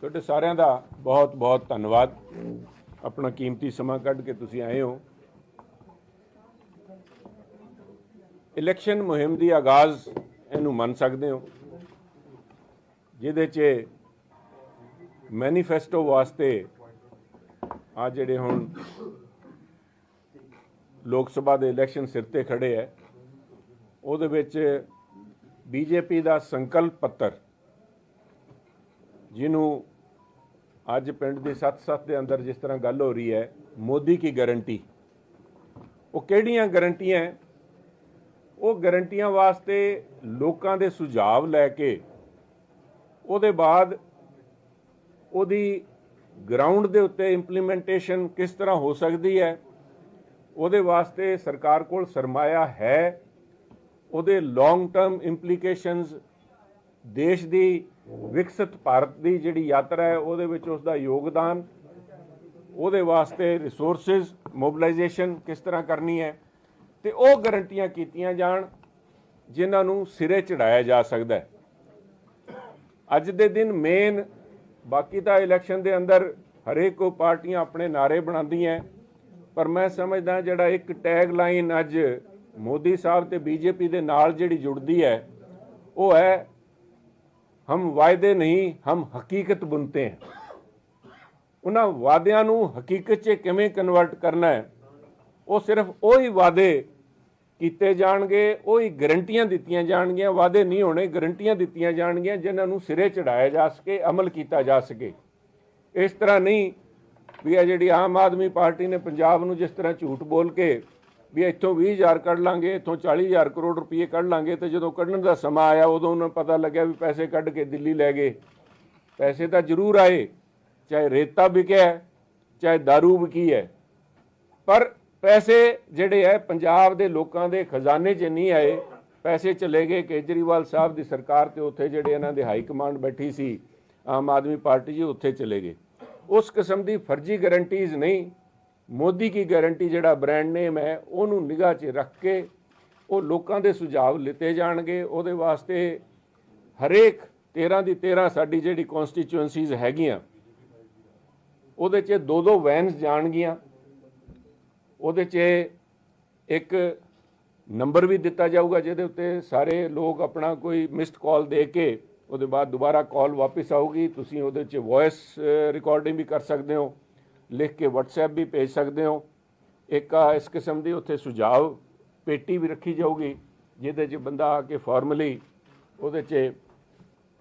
ਤੁਹਾਡੇ ਸਾਰਿਆਂ ਦਾ ਬਹੁਤ ਬਹੁਤ ਧੰਨਵਾਦ। ਆਪਣਾ ਕੀਮਤੀ ਸਮਾਂ ਕੱਢ ਕੇ ਤੁਸੀਂ ਆਏ ਹੋ। ਇਲੈਕਸ਼ਨ ਮੁਹਿੰਮ ਦੀ ਆਗਾਜ਼ ਇਹਨੂੰ ਮੰਨ ਸਕਦੇ ਹੋ। ਜਿਹਦੇ 'ਚ ਮੈਨੀਫੈਸਟੋ ਵਾਸਤੇ ਆ ਜਿਹੜੇ ਹੁਣ ਲੋਕ ਸਭਾ ਦੇ ਇਲੈਕਸ਼ਨ ਸਿਰ ਤੇ ਖੜੇ ਹੈ ਉਹਦੇ ਵਿੱਚ ਬੀਜੇਪੀ ਦਾ ਸੰਕਲਪ ਪੱਤਰ ਜਿਹਨੂੰ ਅੱਜ ਪਿੰਡ ਦੇ ਸੱਤ-ਸੱਤ ਦੇ ਅੰਦਰ ਜਿਸ ਤਰ੍ਹਾਂ ਗੱਲ ਹੋ ਰਹੀ ਹੈ, ਮੋਦੀ ਕੀ ਗਾਰੰਟੀ? ਉਹ ਕਿਹੜੀਆਂ ਗਾਰੰਟੀਆਂ ਹੈ? ਉਹ ਗਾਰੰਟੀਆਂ ਵਾਸਤੇ ਲੋਕਾਂ ਦੇ ਸੁਝਾਅ ਲੈ ਕੇ ਉਹਦੇ ਬਾਅਦ ਉਹਦੀ ਗਰਾਊਂਡ ਦੇ ਉੱਤੇ ਇੰਪਲੀਮੈਂਟੇਸ਼ਨ ਕਿਸ ਤਰ੍ਹਾਂ ਹੋ ਸਕਦੀ ਹੈ? ਉਹਦੇ ਵਾਸਤੇ ਸਰਕਾਰ ਕੋਲ ਸਰਮਾਇਆ ਹੈ? ਉਹਦੇ ਲੌਂਗ ਟਰਮ ਇੰਪਲੀਕੇਸ਼ਨਸ ਦੇਸ਼ ਦੀ ਵਿਕਸਿਤ ਭਾਰਤ ਦੀ ਜਿਹੜੀ ਯਾਤਰਾ ਹੈ, ਉਹਦੇ ਵਿੱਚ ਉਸ ਦਾ ਯੋਗਦਾਨ, ਉਹਦੇ ਵਾਸਤੇ ਰਿਸੋਰਸਸ ਮੋਬਿਲਾਈਜੇਸ਼ਨ ਕਿਸ ਤਰ੍ਹਾਂ ਕਰਨੀ ਹੈ, ਤੇ ਉਹ ਗਰੰਟੀਆਂ ਕੀਤੀਆਂ ਜਾਣ, ਜਿਨ੍ਹਾਂ ਨੂੰ ਸਿਰੇ ਚੜਾਇਆ ਜਾ ਸਕਦਾ ਹੈ। ਅੱਜ ਦੇ ਦਿਨ ਮੇਨ ਬਾਕੀ ਤਾਂ ਇਲੈਕਸ਼ਨ ਦੇ ਅੰਦਰ ਹਰੇਕ ਕੋ ਪਾਰਟੀਆਂ ਆਪਣੇ ਨਾਰੇ ਬਣਾਉਂਦੀਆਂ ਪਰ ਮੈਂ ਸਮਝਦਾ ਜਿਹੜਾ ਇੱਕ ਟੈਗ ਲਾਈਨ ਅੱਜ ਮੋਦੀ ਸਾਹਿਬ ਤੇ ਬੀਜੇਪੀ ਦੇ ਨਾਲ ਜਿਹੜੀ ਜੁੜਦੀ ਹੈ, ਉਹ ਹੈ ਹਮ ਵਾਅਦੇ ਨਹੀਂ, ਹਮ ਹਕੀਕਤ ਬੁਨਤੇ ਹੈ। ਉਹਨਾਂ ਵਾਅਦਿਆਂ ਨੂੰ ਹਕੀਕਤ 'ਚ ਕਿਵੇਂ ਕਨਵਰਟ ਕਰਨਾ ਹੈ? ਉਹ ਸਿਰਫ ਉਹੀ ਵਾਅਦੇ ਕੀਤੇ ਜਾਣਗੇ, ਉਹੀ ਗਰੰਟੀਆਂ ਦਿੱਤੀਆਂ ਜਾਣਗੀਆਂ, ਵਾਅਦੇ ਨਹੀਂ ਹੋਣੇ ਗਰੰਟੀਆਂ ਦਿੱਤੀਆਂ ਜਾਣਗੀਆਂ, ਜਿਨ੍ਹਾਂ ਨੂੰ ਸਿਰੇ ਚੜਾਇਆ ਜਾ ਸਕੇ, ਅਮਲ ਕੀਤਾ ਜਾ ਸਕੇ। ਇਸ ਤਰ੍ਹਾਂ ਨਹੀਂ ਵੀ ਇਹ ਜਿਹੜੀ ਆਮ ਆਦਮੀ ਪਾਰਟੀ ਨੇ ਪੰਜਾਬ ਨੂੰ ਜਿਸ ਤਰ੍ਹਾਂ ਝੂਠ ਬੋਲ ਕੇ ਵੀ ਇੱਥੋਂ 20000 ਕੱਢ ਲਾਂਗੇ, ਇੱਥੋਂ 40000 ਕਰੋੜ ਰੁਪਏ ਕੱਢ ਲਾਂਗੇ ਤੇ ਜਦੋਂ ਕੱਢਣ ਦਾ ਸਮਾਂ ਆਇਆ ਉਦੋਂ ਉਹਨਾਂ ਪਤਾ ਲੱਗਿਆ ਵੀ ਪੈਸੇ ਕੱਢ ਕੇ ਦਿੱਲੀ ਲੈ ਗਏ। ਪੈਸੇ ਤਾਂ ਜ਼ਰੂਰ ਆਏ, ਚਾਹੇ ਰੇਤਾ ਵਿਕਿਆ ਚਾਹੇ दारू ਵਿਕੀ ਹੈ। ਪਰ ਪੈਸੇ ਜਿਹੜੇ ਹੈ, ਪੰਜਾਬ ਦੇ ਲੋਕਾਂ ਦੇ ਖਜ਼ਾਨੇ 'ਚ ਨਹੀਂ ਆਏ। ਪੈਸੇ ਚਲੇ ਗਏ, ਕੇਜਰੀਵਾਲ ਸਾਹਿਬ ਦੀ ਸਰਕਾਰ ਤੇ ਉੱਥੇ ਜਿਹੜੇ ਇਹਨਾਂ ਦੇ ਹਾਈ ਕਮਾਂਡ ਬੈਠੀ ਸੀ, ਆਮ ਆਦਮੀ ਪਾਰਟੀ ਜੀ ਉੱਥੇ ਚਲੇ ਗਏ। ਉਸ ਕਿਸਮ ਦੀ ਫਰਜ਼ੀ ਗਾਰੰਟੀਜ਼ ਨਹੀਂ ਮੋਦੀ ਕੀ ਗਾਰੰਟੀ ਜਿਹੜਾ ਬ੍ਰਾਂਡ ਨੇਮ ਹੈ, ਉਹਨੂੰ ਨਿਗਾਹ 'ਚ ਰੱਖ ਕੇ ਉਹ ਲੋਕਾਂ ਦੇ ਸੁਝਾਅ ਲਿੱਤੇ ਜਾਣਗੇ। ਉਹਦੇ ਵਾਸਤੇ ਹਰੇਕ 13 ਦੀ 13 ਸਾਡੀ ਜਿਹੜੀ ਕਨਸਟੀਚੁਐਂਸੀਜ਼ ਹੈਗੀਆਂ, ਉਹਦੇ 'ਚ ਦੋ ਦੋ ਵੈਨਸ ਜਾਣਗੀਆਂ। ਉਹਦੇ 'ਚ ਇੱਕ ਨੰਬਰ ਵੀ ਦਿੱਤਾ ਜਾਊਗਾ, ਜਿਹਦੇ ਉੱਤੇ ਸਾਰੇ ਲੋਕ ਆਪਣਾ ਕੋਈ ਮਿਸਡ ਕਾਲ ਦੇ ਕੇ ਉਹਦੇ ਬਾਅਦ ਦੁਬਾਰਾ ਕਾਲ ਵਾਪਸ ਆਊਗੀ। ਤੁਸੀਂ ਉਹਦੇ 'ਚ ਵੌਇਸ ਰਿਕਾਰਡਿੰਗ ਵੀ ਕਰ ਸਕਦੇ ਹੋ। ਲਿਖ ਕੇ WhatsApp ਵੀ ਭੇਜ ਸਕਦੇ ਹੋ। ਇੱਕ ਆ ਇਸ ਕਿਸਮ ਦੀ ਉੱਥੇ ਸੁਝਾਅ ਪੇਟੀ ਵੀ ਰੱਖੀ ਜਾਊਗੀ, ਜਿਹਦੇ 'ਚ ਬੰਦਾ ਆ ਕੇ ਫਾਰਮਲੀ ਉਹਦੇ 'ਚ,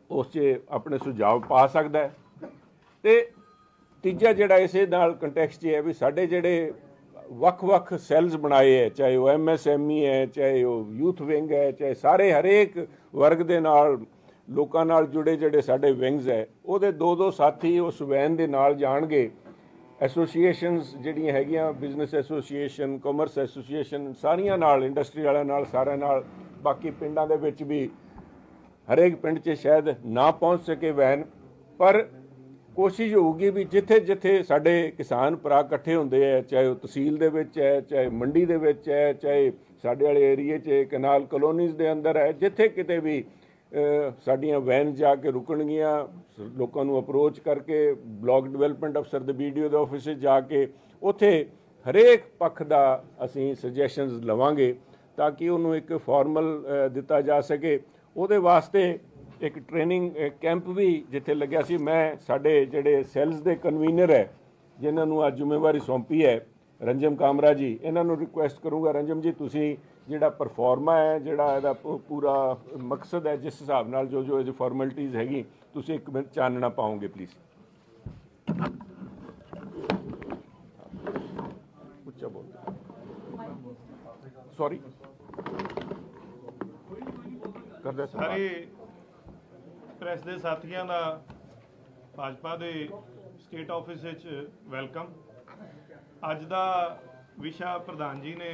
ਉਸ 'ਚ ਆਪਣੇ ਸੁਝਾਅ ਪਾ ਸਕਦਾ ਹੈ। ਤੇ ਤੀਜਾ ਜਿਹੜਾ ਇਸੇ ਨਾਲ ਕੰਟੈਕਸਟ 'ਚ ਹੈ ਵੀ ਸਾਡੇ ਜਿਹੜੇ ਵੱਖ-ਵੱਖ ਸੈੱਲਸ ਬਣਾਏ ਹੈ, ਚਾਹੇ ਉਹ ਐਮਐਸਐਮਈ ਹੈ, ਚਾਹੇ ਉਹ ਯੂਥ ਵਿੰਗ ਹੈ, ਚਾਹੇ ਸਾਰੇ ਹਰੇਕ ਵਰਗ ਦੇ ਨਾਲ, ਲੋਕਾਂ ਨਾਲ ਜੁੜੇ ਜਿਹੜੇ ਸਾਡੇ ਵਿੰਗਸ ਹੈ, ਉਹਦੇ ਦੋ ਦੋ ਸਾਥੀ ਉਸ ਵੈਨ ਦੇ ਨਾਲ ਜਾਣਗੇ। ਐਸੋਸੀਏਸ਼ਨਸ ਜਿਹੜੀਆਂ ਹੈਗੀਆਂ, ਬਿਜ਼ਨਸ ਐਸੋਸੀਏਸ਼ਨ, ਕਾਮਰਸ ਐਸੋਸੀਏਸ਼ਨ, ਸਾਰੀਆਂ ਨਾਲ, ਇੰਡਸਟਰੀ ਵਾਲਿਆਂ ਨਾਲ, ਸਾਰਿਆਂ ਨਾਲ, ਬਾਕੀ ਪਿੰਡਾਂ ਦੇ ਵਿੱਚ ਵੀ ਹਰੇਕ ਪਿੰਡ 'ਚ ਸ਼ਾਇਦ ਨਾ ਪਹੁੰਚ ਸਕੇ ਵੈਨ, ਪਰ ਕੋਸ਼ਿਸ਼ ਹੋਊਗੀ ਵੀ ਜਿੱਥੇ ਜਿੱਥੇ ਸਾਡੇ ਕਿਸਾਨ ਭਰਾ ਇਕੱਠੇ ਹੁੰਦੇ ਆ, ਚਾਹੇ ਉਹ ਤਹਿਸੀਲ ਦੇ ਵਿੱਚ ਹੈ, ਚਾਹੇ ਮੰਡੀ ਦੇ ਵਿੱਚ ਹੈ, ਚਾਹੇ ਸਾਡੇ ਵਾਲੇ ਏਰੀਏ 'ਚ, ਕਨਾਲ ਕਲੋਨੀਜ਼ ਦੇ ਅੰਦਰ ਹੈ, ਜਿੱਥੇ ਕਿਤੇ ਵੀ ਸਾਡੀਆਂ ਵੈਨ ਜਾ ਕੇ ਰੁਕਣਗੀਆਂ, ਲੋਕਾਂ ਨੂੰ ਅਪਰੋਚ ਕਰਕੇ ਬਲਾਕ ਡਿਵੈਲਪਮੈਂਟ ਅਫਸਰ ਦੇ ਵੀਡੀਓ ਦੇ ਆਫਿਸ ਜਾ ਕੇ ਉੱਥੇ ਹਰੇਕ ਪੱਖ ਦਾ ਅਸੀਂ ਸੁਜੈਸ਼ਨਸ ਲਵਾਂਗੇ ਤਾਂ ਕਿ ਉਹਨੂੰ ਇੱਕ ਫਾਰਮਲ ਦਿੱਤਾ ਜਾ ਸਕੇ। ਉਹਦੇ ਵਾਸਤੇ ਇੱਕ ਟ੍ਰੇਨਿੰਗ ਕੈਂਪ ਵੀ ਜਿੱਥੇ ਲੱਗਿਆ ਸੀ। ਮੈਂ, ਸਾਡੇ ਜਿਹੜੇ ਸੈਲਸ ਦੇ ਕਨਵੀਨਰ ਹੈ, ਜਿਨ੍ਹਾਂ ਨੂੰ ਅੱਜ ਜ਼ਿੰਮੇਵਾਰੀ ਸੌਂਪੀ ਹੈ, ਰੰਜਮ ਕਾਮਰਾ ਜੀ ਇਹਨਾਂ ਨੂੰ ਰਿਕੁਐਸਟ ਕਰੂੰਗਾ। ਰੰਜਮ ਜੀ, ਤੁਸੀਂ ਜਿਹੜਾ ਪਰਫਾਰਮਾ ਹੈ, ਜਿਹੜਾ ਇਹਦਾ ਪੂ- ਪੂਰਾ ਮਕਸਦ ਹੈ, ਜਿਸ ਹਿਸਾਬ ਨਾਲ ਜੋ ਜੋ ਇਹਦੀ ਫਾਰਮੈਲਿਟੀਜ਼ ਹੈਗੀ, ਤੁਸੀਂ ਇੱਕ ਮਿੰਟ ਚਾਨਣਾ ਪਾਓਗੇ ਪਲੀਜ਼ ਉੱਚਾ ਬੋਲ। ਸੌਰੀ ਕਰਦੇ ਸਾਰੇ ਪ੍ਰੈਸ ਦੇ ਸਾਥੀਆਂ ਦਾ ਭਾਜਪਾ ਦੇ ਸਟੇਟ ਆਫਿਸ ਵਿੱਚ ਵੈਲਕਮ ਅੱਜ ਦਾ ਵਿਸ਼ਾ ਪ੍ਰਧਾਨ ਜੀ ਨੇ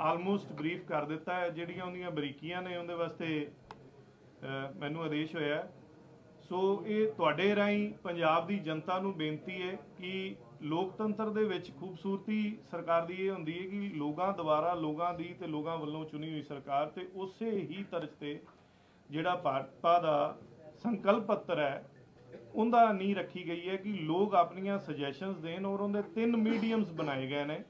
ਆਲਮੋਸਟ ਬਰੀਫ ਕਰ ਦਿੱਤਾ ਹੈ, ਜਿਹੜੀਆਂ ਉਹਦੀਆਂ ਬਰੀਕੀਆਂ ਨੇ ਉਹਦੇ ਵਾਸਤੇ ਮੈਨੂੰ ਆਦੇਸ਼ ਹੋਇਆ ਸੋ ਇਹ ਤੁਹਾਡੇ ਰਾਹੀਂ ਪੰਜਾਬ ਦੀ ਜਨਤਾ ਨੂੰ ਬੇਨਤੀ ਹੈ ਕਿ ਲੋਕਤੰਤਰ ਦੇ ਵਿੱਚ ਖੂਬਸੂਰਤੀ ਸਰਕਾਰ ਦੀ ਇਹ ਹੁੰਦੀ ਹੈ ਕਿ ਲੋਕਾਂ ਦੁਆਰਾ ਲੋਕਾਂ ਦੀ ਤੇ ਲੋਕਾਂ ਵੱਲੋਂ ਚੁਣੀ ਹੋਈ ਸਰਕਾਰ ਤੇ ਉਸੇ ਹੀ ਤਰਜ਼ ਤੇ ਜਿਹੜਾ ਭਾਜਪਾ ਦਾ ਸੰਕਲਪ ਪੱਤਰ ਹੈ, ਉਹਦਾ ਨੀ ਰੱਖੀ ਗਈ ਹੈ ਕਿ ਲੋਕ ਆਪਣੀਆਂ ਸੁਜੈਸ਼ਨਸ ਦੇਣ ਔਰ ਉਹਦੇ ਤਿੰਨ ਮੀਡੀਅਮਸ ਬਣਾਏ ਗਏ ਨੇ।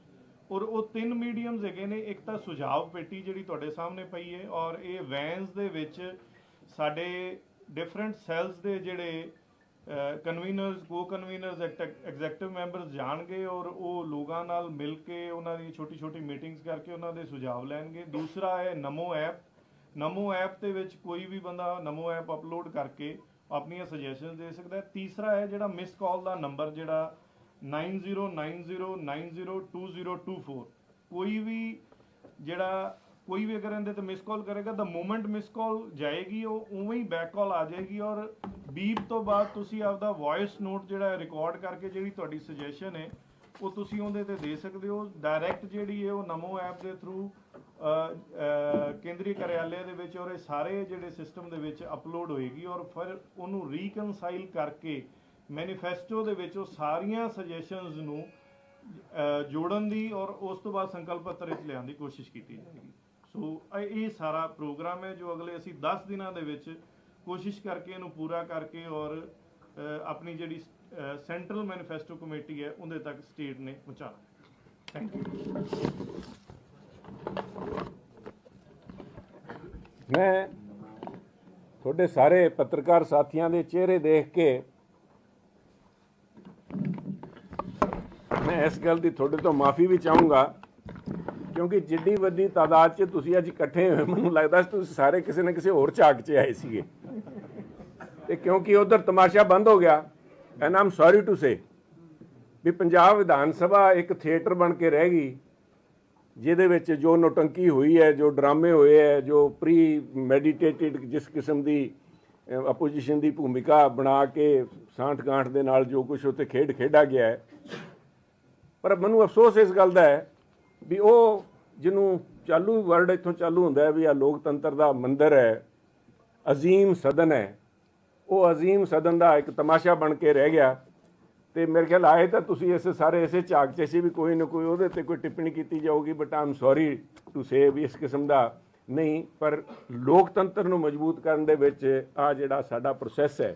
ਔਰ ਉਹ ਤਿੰਨ ਮੀਡੀਅਮਸ ਹੈਗੇ ਨੇ, ਇੱਕ ਤਾਂ ਸੁਝਾਵ ਪੇਟੀ ਜਿਹੜੀ ਤੁਹਾਡੇ ਸਾਹਮਣੇ ਪਈ ਹੈ ਔਰ ਇਹ ਵੈਨਸ ਦੇ ਵਿੱਚ ਸਾਡੇ ਡਿਫਰੈਂਟ ਸੈਲਸ ਦੇ ਜਿਹੜੇ ਕਨਵੀਨਰਸ ਕੋ ਕਨਵੀਨਰਸ ਐਗਜ਼ੈਕਟਿਵ ਮੈਂਬਰਸ ਜਾਣਗੇ ਔਰ ਉਹ ਲੋਕਾਂ ਨਾਲ ਮਿਲ ਕੇ ਉਹਨਾਂ ਦੀ ਛੋਟੀ ਛੋਟੀ ਮੀਟਿੰਗਸ ਕਰਕੇ ਉਹਨਾਂ ਦੇ ਸੁਝਾਅ ਲੈਣਗੇ। ਦੂਸਰਾ ਹੈ ਨਮੋ ਐਪ। ਨਮੋ ਐਪ ਦੇ ਵਿੱਚ ਕੋਈ ਵੀ ਬੰਦਾ ਨਮੋ ਐਪ ਅਪਲੋਡ ਕਰਕੇ ਆਪਣੀਆਂ ਸੁਜੈਸ਼ਨਸ ਦੇ ਸਕਦਾ ਹੈ। ਤੀਸਰਾ ਹੈ ਜਿਹੜਾ ਮਿਸ ਕਾਲ ਦਾ ਨੰਬਰ ਜਿਹੜਾ 9090902024 ਕੋਈ ਵੀ ਜਿਹੜਾ ਕੋਈ ਵੀ ਅਗਰ ਇਹਦੇ ਤੇ ਮਿਸ ਕਾਲ ਕਰੇਗਾ ਤਾਂ ਮੂਮੈਂਟ ਮਿਸ ਕਾਲ ਜਾਏਗੀ ਉਹ ਉਵੇਂ ਹੀ ਬੈਕ ਕਾਲ ਆ ਜਾਏਗੀ ਔਰ ਬੀਪ ਤੋਂ ਬਾਅਦ ਤੁਸੀਂ ਆਪਦਾ ਵੌਇਸ ਨੋਟ ਜਿਹੜਾ ਰਿਕਾਰਡ ਕਰਕੇ ਜਿਹੜੀ ਤੁਹਾਡੀ ਸੁਜੈਸ਼ਨ ਹੈ ਉਹ ਤੁਸੀਂ ਉਹਦੇ ਤੇ ਦੇ ਸਕਦੇ ਹੋ ਡਾਇਰੈਕਟ ਜਿਹੜੀ ਹੈ ਉਹ ਨਮੋ ਐਪ ਦੇ ਥਰੂ ਕੇਂਦਰੀ ਕਾਰਿਆਲੇ ਦੇ ਵਿੱਚ ਔਰ ਇਹ ਸਾਰੇ ਜਿਹੜੇ ਸਿਸਟਮ ਦੇ ਵਿੱਚ ਅਪਲੋਡ ਹੋਏਗੀ ਔਰ ਫਿਰ ਉਹਨੂੰ ਰੀਕਨਸਾਈਲ ਕਰਕੇ ਮੈਨੀਫੈਸਟੋ ਦੇ ਵਿੱਚ ਉਹ ਸਾਰੀਆਂ ਸੁਜੈਸ਼ਨਸ ਨੂੰ ਜੋੜਨ ਦੀ ਔਰ ਉਸ ਤੋਂ ਬਾਅਦ ਸੰਕਲਪ ਪੱਤਰ ਵਿੱਚ ਲਿਆਉਣ ਦੀ ਕੋਸ਼ਿਸ਼ ਕੀਤੀ ਜਾਏਗੀ। ਸੋ, ਇਹ ਸਾਰਾ ਪ੍ਰੋਗਰਾਮ ਹੈ ਜੋ ਅਗਲੇ ਅਸੀਂ 10 ਦਿਨਾਂ ਦੇ ਵਿੱਚ ਕੋਸ਼ਿਸ਼ ਕਰਕੇ ਇਹਨੂੰ ਪੂਰਾ ਕਰਕੇ ਔਰ ਆਪਣੀ ਜਿਹੜੀ ਸੈਂਟਰਲ ਮੈਨੀਫੈਸਟੋ ਕਮੇਟੀ ਹੈ, ਉਹਦੇ ਤੱਕ ਸਟੇਟ ਨੇ ਪਹੁੰਚਾਉਣਾ। ਥੈਂਕ ਯੂ ਮੈਂ ਤੁਹਾਡੇ ਸਾਰੇ ਪੱਤਰਕਾਰ ਸਾਥੀਆਂ ਦੇ ਚਿਹਰੇ ਦੇਖ ਕੇ ਮੈਂ ਇਸ ਗੱਲ ਦੀ ਤੁਹਾਡੇ ਤੋਂ ਮਾਫੀ ਵੀ ਚਾਹੂੰਗਾ, ਕਿਉਂਕਿ ਜਿੱਡੀ ਵੱਡੀ ਤਾਦਾਦ 'ਚ ਤੁਸੀਂ ਅੱਜ ਇਕੱਠੇ ਹੋਏ ਮੈਨੂੰ ਲੱਗਦਾ ਸੀ ਤੁਸੀਂ ਸਾਰੇ ਕਿਸੇ ਨਾ ਕਿਸੇ ਹੋਰ ਝਾਕ 'ਚ ਆਏ ਸੀਗੇ। ਤੇ ਕਿਉਂਕਿ ਉਧਰ ਤਮਾਸ਼ਾ ਬੰਦ ਹੋ ਗਿਆ and am sorry to say ਵੀ ਪੰਜਾਬ ਵਿਧਾਨ ਸਭਾ ਇੱਕ ਥੀਏਟਰ ਬਣ ਕੇ ਰਹਿ ਗਈ, ਜਿਹਦੇ ਵਿੱਚ ਜੋ ਨੋਟੰਕੀ ਹੋਈ ਹੈ, ਜੋ ਡਰਾਮੇ ਹੋਏ ਹੈ, ਜੋ ਪ੍ਰੀ ਮੈਡੀਟੇਟਿਡ ਜਿਸ ਕਿਸਮ ਦੀ ਆਪੋਜੀਸ਼ਨ ਦੀ ਭੂਮਿਕਾ ਬਣਾ ਕੇ ਸਾਂਠ ਗਾਂਠ ਦੇ ਨਾਲ ਜੋ ਕੁਝ ਉੱਤੇ ਖੇਡ ਖੇਡਾ ਗਿਆ ਹੈ ਪਰ ਮੈਨੂੰ ਅਫਸੋਸ ਇਸ ਗੱਲ ਦਾ ਹੈ ਵੀ ਉਹ ਜਿਹਨੂੰ ਚਾਲੂ ਵਰਡ ਇੱਥੋਂ ਚਾਲੂ ਹੁੰਦਾ ਹੈ ਵੀ ਆ ਲੋਕਤੰਤਰ ਦਾ ਮੰਦਰ ਹੈ, ਅਜ਼ੀਮ ਸਦਨ ਹੈ, ਉਹ ਅਜ਼ੀਮ ਸਦਨ ਦਾ ਇੱਕ ਤਮਾਸ਼ਾ ਬਣ ਕੇ ਰਹਿ ਗਿਆ ਤੇ ਮੇਰੇ ਖਿਆਲ ਆਏ ਤਾਂ ਤੁਸੀਂ ਇਸ ਸਾਰੇ ਇਸੇ ਝਾਕ ਚ ਸੀ ਵੀ ਕੋਈ ਨਾ ਕੋਈ ਉਹਦੇ ਤੇ ਕੋਈ ਟਿੱਪਣੀ ਕੀਤੀ ਜਾਊਗੀ but am sorry to say ਵੀ ਇਸ ਕਿਸਮ ਦਾ ਨਹੀਂ, ਪਰ ਲੋਕਤੰਤਰ ਨੂੰ ਮਜ਼ਬੂਤ ਕਰਨ ਦੇ ਵਿੱਚ ਆ ਜਿਹੜਾ ਸਾਡਾ ਪ੍ਰੋਸੈਸ ਹੈ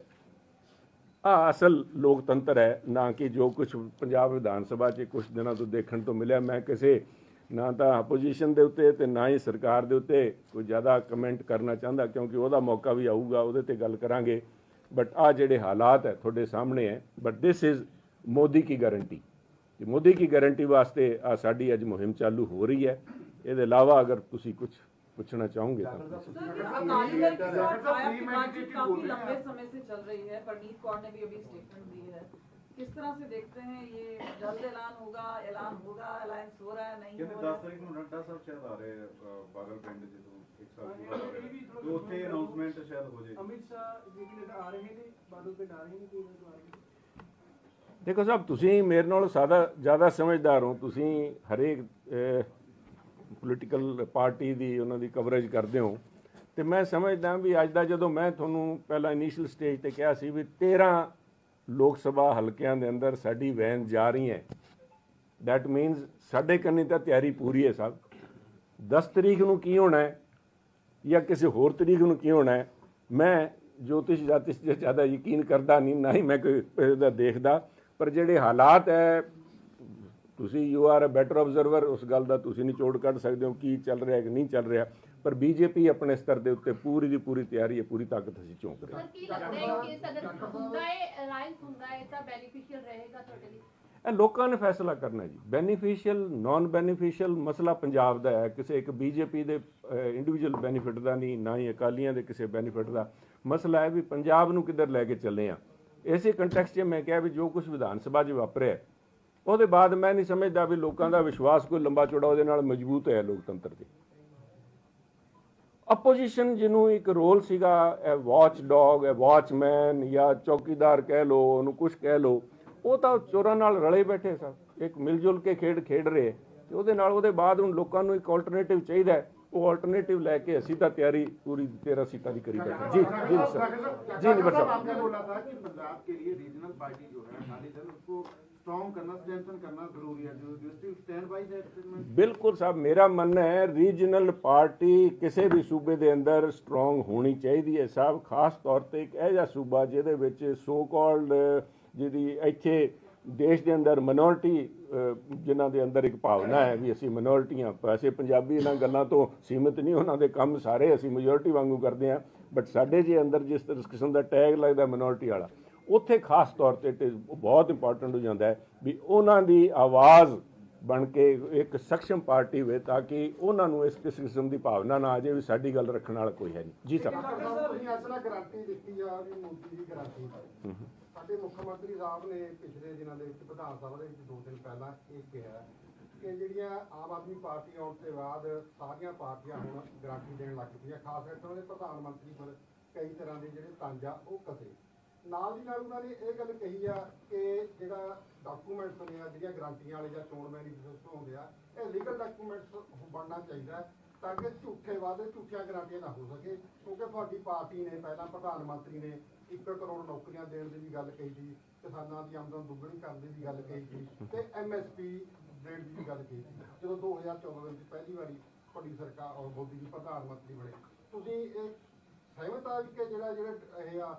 ਆ ਅਸਲ ਲੋਕਤੰਤਰ ਹੈ, ਨਾ ਕਿ ਜੋ ਕੁਝ ਪੰਜਾਬ ਵਿਧਾਨ ਸਭਾ 'ਚ ਕੁਝ ਦਿਨਾਂ ਤੋਂ ਦੇਖਣ ਤੋਂ ਮਿਲਿਆ। ਮੈਂ ਕਿਸੇ ਨਾ ਤਾਂ ਆਪੋਜੀਸ਼ਨ ਦੇ ਉੱਤੇ ਤੇ ਨਾ ਹੀ ਸਰਕਾਰ ਦੇ ਉੱਤੇ ਕੋਈ ਜ਼ਿਆਦਾ ਕਮੈਂਟ ਕਰਨਾ ਚਾਹੁੰਦਾ, ਕਿਉਂਕਿ ਉਹਦਾ ਮੌਕਾ ਵੀ ਆਊਗਾ, ਉਹਦੇ ਤੇ ਗੱਲ ਕਰਾਂਗੇ। ਬਟ ਆ ਜਿਹੜੇ ਹਾਲਾਤ ਹੈ, ਤੁਹਾਡੇ ਸਾਹਮਣੇ ਹੈ। ਬਟ ਦਿਸ ਇਜ਼ ਮੋਦੀ ਕੀ ਗਾਰੰਟੀ ਕਿ ਮੋਦੀ ਕੀ ਗਾਰੰਟੀ ਵਾਸਤੇ ਆ ਸਾਡੀ ਅੱਜ ਮੁਹਿੰਮ ਚਾਲੂ ਹੋ ਰਹੀ ਹੈ, ਇਹਦੇ ਇਲਾਵਾ ਅਗਰ ਤੁਸੀਂ ਕੁਝ ਪੁੱਛਣਾ ਚਾਹੋਗੇ ਤਾਂ सर ये अकाली दल की साथ छाया की बातचीत काफी लंबे समय से चल रही है परनीत कौर ने भी अभी स्टेटमेंट दी है किस तरह से देखते हैं ये जल्द ऐलान होगा ऐलान होगा अलायंस हो रहा है नहीं ਕਹਿੰਦੇ हो 10 रहा है ਤਰੀਕ ਨੂੰ ਨੱਡਾ ਸਾਹਿਬ ਸ਼ਾਇਦ ਆ ਰਹੇ ਅ, ਬਾਦਲ ਪਿੰਡ ਜਦੋਂ ਇੱਕ ਸਾਲ ਪੂਰਾ ਹੋ ਰਿਹਾ ਤੇ ਉੱਥੇ ਅਨਾਉਂਸਮੈਂਟ ਸ਼ਾਇਦ ਹੋ ਜੇ ਅਮਿਤ ਸ਼ਾਹ ਜੀ ਵੀ ਆ ਰਹੇ ਨੇ ਬਾਦਲ ਪਿੰਡ ਆ ਰਹੇ ਨੇ ਕੋਈ ਆ ਰਹੇ ਨੇ ਦੇਖੋ ਸਾਹਿਬ ਤੁਸੀਂ ਮੇਰੇ ਨਾਲ ਸਾਦਾ ਜ਼ਿਆਦਾ ਸਮਝਦਾਰ ਹੋ ਤੁਸੀਂ ਹਰੇਕ ਪੋਲੀਟੀਕਲ ਪਾਰਟੀ ਦੀ ਉਹਨਾਂ ਦੀ ਕਵਰੇਜ ਕਰਦੇ ਹੋ। ਤੇ ਮੈਂ ਸਮਝਦਾ ਵੀ ਅੱਜ ਦਾ ਜਦੋਂ ਮੈਂ ਤੁਹਾਨੂੰ ਪਹਿਲਾਂ ਇਨੀਸ਼ੀਅਲ ਸਟੇਜ ਤੇ ਕਿਹਾ ਸੀ ਵੀ 13 ਲੋਕ ਸਭਾ ਹਲਕਿਆਂ ਦੇ ਅੰਦਰ ਸਾਡੀ ਵੈਨ ਜਾ ਰਹੀ ਹੈ ਦੈਟ ਮੀਨਸ ਸਾਡੇ ਕੰਨੀ ਤਾਂ ਤਿਆਰੀ ਪੂਰੀ ਹੈ ਸਭ। 10 ਤਰੀਕ ਨੂੰ ਕੀ ਹੋਣਾ ਹੈ ਜਾਂ ਕਿਸੇ ਹੋਰ ਤਰੀਕ ਨੂੰ ਕੀ ਹੋਣਾ ਹੈ, ਮੈਂ ਜੋਤਿਸ਼ ਜਾਤਿਸ਼ ਤੇ ਜ਼ਿਆਦਾ ਯਕੀਨ ਕਰਦਾ ਨਹੀਂ, ਨਾ ਹੀ ਮੈਂ ਕੋਈ ਇਹਦਾ ਦੇਖਦਾ, ਪਰ ਜਿਹੜੇ ਹਾਲਾਤ ਹੈ ਤੁਸੀਂ you are a better observer ਉਸ ਗੱਲ ਦਾ ਤੁਸੀਂ ਨਿਚੋੜ ਕੱਢ ਸਕਦੇ ਹੋ ਕੀ ਚੱਲ ਰਿਹਾ ਕਿ ਨਹੀਂ ਚੱਲ ਰਿਹਾ। ਪਰ ਬੀਜੇਪੀ ਆਪਣੇ ਸਤਰ ਦੇ ਉੱਤੇ ਪੂਰੀ ਦੀ ਪੂਰੀ ਤਿਆਰੀ ਹੈ ਪੂਰੀ ਤਾਕਤ ਅਸੀਂ ਝੋਂਕ ਰਹੇ ਹਾਂ। ਕੀ ਲੱਗਦਾ ਹੈ ਕਿ ਅਗਰ ਹੁੰਦਾ ਹੈ ਅਲਾਈਅੰਸ ਹੁੰਦਾ ਹੈ ਤਾਂ ਬੈਨੀਫੀਸ਼ੀਅਲ ਰਹੇਗਾ ਤੁਹਾਡੇ ਲਈ? ਇਹ ਲੋਕਾਂ ਨੇ ਫੈਸਲਾ ਕਰਨਾ ਜੀ। ਬੈਨੀਫੀਸ਼ੀਅਲ ਨਾਨ ਬੈਨੀਫੀਸ਼ੀਅਲ ਮਸਲਾ ਪੰਜਾਬ ਦਾ ਹੈ। ਕਿਸੇ ਇੱਕ ਬੀਜੇਪੀ ਦੇ ਇੰਡੀਵਿਜੂਅਲ ਬੈਨੀਫਿਟ ਦਾ ਨਹੀਂ ਨਾ ਹੀ ਅਕਾਲੀਆਂ ਦੇ ਕਿਸੇ ਬੈਨੀਫਿਟ ਦਾ। ਮਸਲਾ ਹੈ ਵੀ ਪੰਜਾਬ ਨੂੰ ਕਿੱਧਰ ਲੈ ਕੇ ਚੱਲੇ ਆ ਇਸੇ ਕੰਟੈਕਸਟ 'ਚ ਮੈਂ ਕਿਹਾ ਵੀ ਜੋ ਕੁਝ ਵਿਧਾਨ ਸਭਾ 'ਚ ਵਾਪਰਿਆ ਉਹਦੇ ਬਾਅਦ ਮੈਂ ਨਹੀਂ ਸਮਝਦਾ ਵੀ ਲੋਕਾਂ ਦਾ ਵਿਸ਼ਵਾਸ ਕੋਈ ਲੰਬਾ ਚੌੜਾ ਉਹਦੇ ਨਾਲ ਮਜ਼ਬੂਤ ਹੈ ਲੋਕਤੰਤਰ ਤੇ ਆਪੋਜੀਸ਼ਨ ਜਿਹਨੂੰ ਇੱਕ ਰੋਲ ਸੀਗਾ ਇਹ ਵਾਚ ਡੌਗ ਇਹ ਵਾਚਮੈਨ ਜਾਂ ਚੌਕੀਦਾਰ ਕਹਿ ਲੋ ਉਹਨੂੰ ਕੁਝ ਕਹਿ ਲੋ ਉਹ ਤਾਂ ਚੋਰਾਂ ਨਾਲ ਰਲੇ ਬੈਠੇ ਸਭ ਇੱਕ ਮਿਲ ਜੁਲ ਕੇ ਖੇਡ ਖੇਡ ਰਹੇ ਤੇ ਉਹਦੇ ਨਾਲ ਉਹਦੇ ਬਾਅਦ ਹੁਣ ਲੋਕਾਂ ਨੂੰ ਇੱਕ ਆਲਟਰਨੇਟਿਵ ਚਾਹੀਦਾ ਹੈ ਉਹ ਆਲਟਰਨੇਟਿਵ ਲੈ ਕੇ ਅਸੀਂ ਤਾਂ ਤਿਆਰੀ ਪੂਰੀ 13 ਸੀਟਾਂ ਦੀ ਕਰੀ ਬੈਠੇ ਜੀ ਜੀ ਸਰ ਜੀ ਨਿਬਰ ਸਾਹਿਬ आपने बोला था कि पंजाब के लिए रीजनल पार्टी जो है अकाली दल उसको ਸਟਰੋਂਗ ਕਰਨਾ ਸਟਰੈਂਥਨ ਕਰਨਾ ਜ਼ਰੂਰੀ ਹੈ you still stand by that statement ਬਿਲਕੁਲ ਸਾਹਿਬ, ਮੇਰਾ ਮੰਨਣਾ ਹੈ ਰੀਜਨਲ ਪਾਰਟੀ ਕਿਸੇ ਵੀ ਸੂਬੇ ਦੇ ਅੰਦਰ ਸਟਰੋਂਗ ਹੋਣੀ ਚਾਹੀਦੀ ਹੈ ਸਾਹਿਬ, ਖਾਸ ਤੌਰ ਤੇ ਇੱਕ ਇਹ ਜਿਹਾ ਸੂਬਾ ਜਿਹਦੇ ਵਿੱਚ ਸੋ ਕਾਲਡ ਜਿਹਦੀ ਇੱਥੇ ਦੇਸ਼ ਦੇ ਅੰਦਰ ਮਿਨੋਰਟੀ ਜਿਨ੍ਹਾਂ ਦੇ ਅੰਦਰ ਇੱਕ ਭਾਵਨਾ ਹੈ ਵੀ ਅਸੀਂ ਮਿਨੋਰਟੀਆਂ ਵੈਸੇ ਪੰਜਾਬੀ ਇਹਨਾਂ ਗੱਲਾਂ ਤੋਂ ਸੀਮਿਤ ਨਹੀਂ, ਉਹਨਾਂ ਦੇ ਕੰਮ ਸਾਰੇ ਅਸੀਂ ਮੈਜੋਰਟੀ ਵਾਂਗੂ ਕਰਦੇ ਹਾਂ। ਬਟ ਸਾਡੇ ਜੇ ਅੰਦਰ ਜਿਸ ਕਿਸਮ ਦਾ ਟੈਗ ਲੱਗਦਾ ਮਿਨੋਰਟੀ ਵਾਲਾ ਉੱਥੇ ਖਾਸ ਤੌਰ ਤੇ it is ਬਹੁਤ ਇੰਪੋਰਟੈਂਟ ਹੋ ਜਾਂਦਾ ਹੈ ਵੀ ਉਹਨਾਂ ਦੀ ਆਵਾਜ਼ ਬਣ ਕੇ ਇੱਕ ਸક્ષਮ ਪਾਰਟੀ ਹੋਵੇ ਤਾਂ ਕਿ ਉਹਨਾਂ ਨੂੰ ਇਸ ਕਿਸ ਕਿਸਮ ਦੀ ਭਾਵਨਾ ਨਾ ਆ ਜਾਏ ਵੀ ਸਾਡੀ ਗੱਲ ਰੱਖਣ ਵਾਲਾ ਕੋਈ ਹੈ ਨਹੀਂ। ਜੀ ਸਾਹਿਬ ਤੁਸੀਂ ਅਸਲਾ ਗਾਰੰਟੀ ਦਿੱਤੀ ਆ ਵੀ ਮੋਦੀ ਦੀ ਗਾਰੰਟੀ ਸਾਡੇ ਮੁੱਖ ਮੰਤਰੀ ਸਾਹਿਬ ਨੇ ਪਿਛਲੇ ਦਿਨਾਂ ਦੇ ਵਿੱਚ ਵਿਧਾਨ ਸਭਾ ਦੇ ਵਿੱਚ ਦੋ ਦਿਨ ਪਹਿਲਾਂ ਇਹ ਕਿਹਾ ਕਿ ਜਿਹੜੀਆਂ ਆਮ ਆਦਮੀ ਪਾਰਟੀ ਆਉਣ ਤੋਂ ਬਾਅਦ ਸਾਰੀਆਂ ਪਾਰਟੀਆਂ ਹੁਣ ਗਾਰੰਟੀ ਦੇਣ ਲੱਗ ਪਈਆਂ, ਖਾਸ ਕਰਕੇ ਉਹਨਾਂ ਦੇ ਪ੍ਰਧਾਨ ਮੰਤਰੀ ਪਰ ਕਈ ਤਰ੍ਹਾਂ ਦੇ ਜਿਹੜੇ ਤੰਜ ਆ ਉਹ ਕਸੇ। ਨਾਲ ਦੀ ਨਾਲ ਉਹਨਾਂ ਨੇ ਇਹ ਗੱਲ ਕਹੀ ਆ ਕਿ ਜਿਹੜਾ ਡਾਕੂਮੈਂਟਸ ਨੇ ਆ, ਜਿਹੜੀਆਂ ਗਰੰਟੀਆਂ ਵਾਲੇ ਜਾਂ ਚੋਣ ਮੈਨੀਫੈਸਟੋ ਹੁੰਦੇ ਆ, ਇਹ ਲੀਗਲ ਡਾਕੂਮੈਂਟਸ ਬਣਨਾ ਚਾਹੀਦਾ ਤਾਂ ਕਿ ਝੂਠੇ ਵਾਅਦੇ, ਝੂਠੀਆਂ ਗਾਰੰਟੀਆਂ ਨਾ ਹੋ ਸਕੇ। ਕਿਉਂਕਿ ਤੁਹਾਡੀ ਪਾਰਟੀ ਨੇ ਪਹਿਲਾਂ ਪ੍ਰਧਾਨ ਮੰਤਰੀ ਨੇ 1 ਕਰੋੜ ਨੌਕਰੀਆਂ ਦੇਣ ਦੀ ਵੀ ਗੱਲ ਕਹੀ ਸੀ, ਕਿਸਾਨਾਂ ਦੀ ਆਮਦਨ ਦੁੱਗਣੀ ਕਰਨ ਦੀ ਵੀ ਗੱਲ ਕਹੀ ਸੀ ਤੇ ਐਮਐਸਪੀ ਰੇਟ ਦੀ ਵੀ ਗੱਲ ਕਹੀ ਸੀ। ਜਦੋਂ 2014 ਦੇ ਵਿੱਚ ਪਹਿਲੀ ਵਾਰੀ ਤੁਹਾਡੀ ਸਰਕਾਰ ਮੋਦੀ ਜੀ ਪ੍ਰਧਾਨ ਮੰਤਰੀ ਬਣੇ, ਤੁਸੀਂ ਇਹ ਸਹਿਮਤ ਆ ਕਿ ਜਿਹੜਾ ਜਿਹੜਾ ਇਹ ਆ